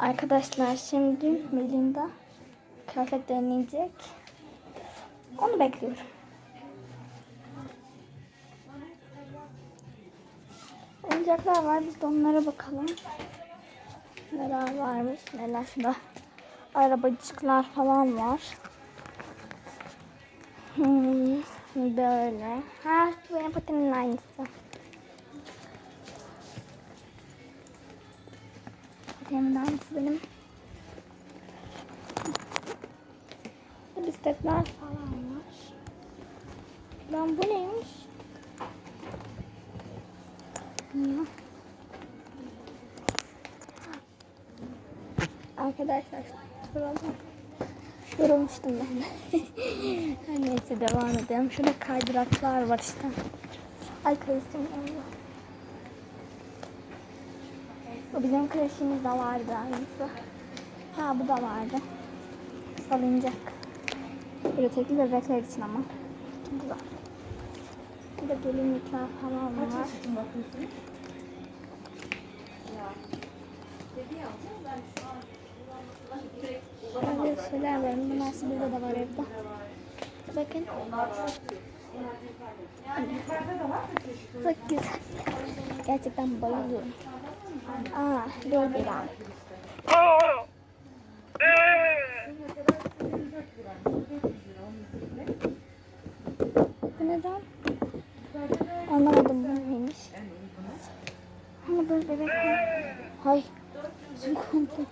Arkadaşlar şimdi Melinda kıyafet deneyecek. Onu bekliyorum. Oyuncaklar var. Biz de onlara bakalım. Neler varmış. Neler şurada. Arabacıklar falan var. Hmm, böyle. Ha bu benim patimin aynısı. Aynısı benim. Bisikletler falan var. Lan bu neymiş? Arkadaşlar soralım. Yorulmuştum ben de. Neyse devam edelim. Şurada kaydıraklar var işte. Ay kayısım oldu. O bizim kreşimizde vardı aynısı. Ha bu da vardı. Salıncak. Böyle tekli bebekler için ama. Güzel. Bir de gelinlikler falan var. Şöyle şeyler var. Bunlar burada da var evde. Bakın. Çok güzel. Gerçekten bayılıyorum. Dur bir an. Bu neden? Anlamadım bu neymiş. Ama böyle bebek. Hay. Bizim komple.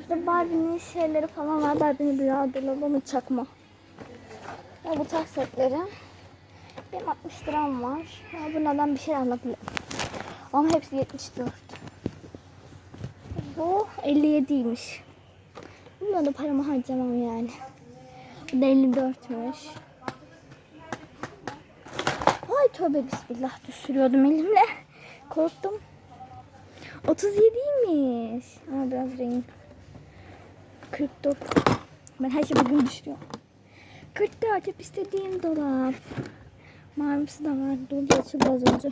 İşte Barbie'nin şeyleri falan var. Barbie'nin rüya dolabı çakma. Ya bu tak setleri. Benim 60 liram var. Ya bunlardan bir şey alabilirim. Ama hepsi 74. Bu 57'ymiş. Bundan da paramı harcamam yani. Bu da 54'müş. Ay tövbe bismillah düşürüyordum elimle. Korktum. 37'ymiş. Ama biraz renk. 44. Ben her şeyi bugün düşürüyorum. 44 hep istediğim dolap. Mavisi de var. Doldu açıldı az önce.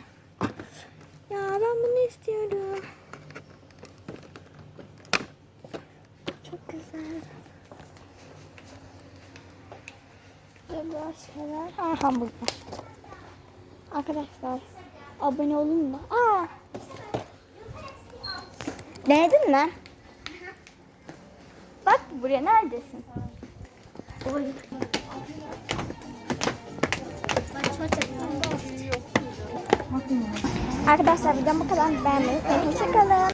Ya ben bunu istiyorum. Çok güzel. Bu şeyler. Aha burada. Arkadaşlar abone olun mu? Aa. Denedin mi? Bak buraya neredesin? Arkadaşlar videom bu kadar beğenmeyi unutmayın. Hoşçakalın.